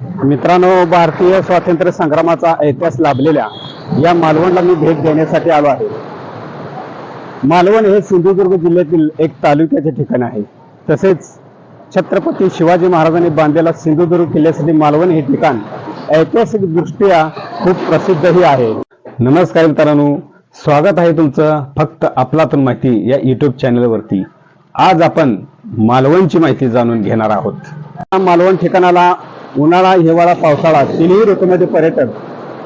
मित्रांनो भारतीय स्वातंत्र्य संग्रामाचा इतिहास लाभलेल्या या मालवणला मी भेट देण्यासाठी आलो आहे. मालवण हे सिंधुदुर्ग जिल्ह्यातील एक तालुक्याचे ठिकाण आहे. तसेच छत्रपती शिवाजी महाराजांनी बांधलेला सिंधुदुर्ग किल्ल्यासाठी मालवण हे ठिकाण ऐतिहासिक दृष्ट्या खूप प्रसिद्धही आहे. नमस्कार मित्रांनो स्वागत आहे तुमचं फक्त आपलातून माहिती या युट्यूब चॅनलवरती. आज आपण मालवणची माहिती जाणून घेणार आहोत. मालवण ठिकाणाला उन्हाळा हिवाळा पावसाळा तिन्ही ऋतूमध्ये पर्यटक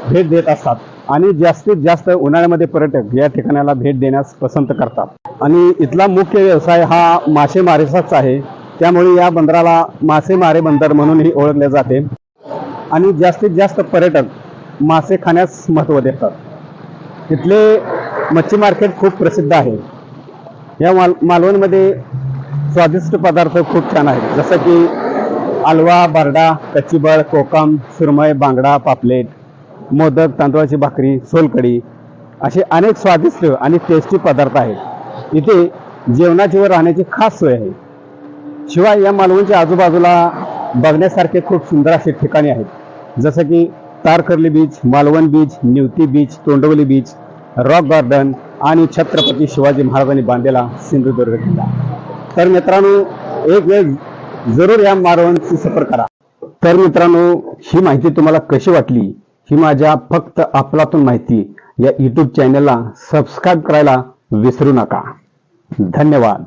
भेट देत असतात. आणि जास्तीत जास्त उन्हाळ्यामध्ये पर्यटक या ठिकाणाला भेट देण्यास पसंत करतात. आणि इथला मुख्य व्यवसाय हा मासेमारीचाच आहे. त्यामुळे या बंदराला मासेमारे बंदर म्हणूनही ओळखले जाते. आणि जास्तीत जास्त पर्यटक मासे खाण्यास महत्त्व देतात. इथले मच्छी मार्केट खूप प्रसिद्ध आहे. या माल मालवणमध्ये स्वादिष्ट पदार्थ खूप छान आहेत. जसं की अलवा बरडा कच्चीबळ कोकम सुरमय बांगडा पापलेट मोदक तांदूळाची भाकरी सोलकढी असे अनेक स्वादिष्ट आणि टेस्टी पदार्थ आहेत. इथे जेवणाची व राहण्याची खास सोय आहे. शिवाय या मालवणच्या आजूबाजूला बघण्यासारखे खूप सुंदर असे ठिकाणे आहेत. जसं की Tarkarli beach Malvan beach Nivati beach Tondavali beach rock garden आणि छत्रपती शिवाजी महाराजांनी बांधलेला सिंधुदुर्ग किल्ला. तर मित्रांनो एक वेळ जरूर या मालवणची सफर करा. तर मित्रांनो ही माहिती तुम्हाला कशी वाटली? ही माझ्या फक्त आपलातून माहिती. या युट्यूब चॅनलला सबस्क्राईब करायला विसरू नका. धन्यवाद.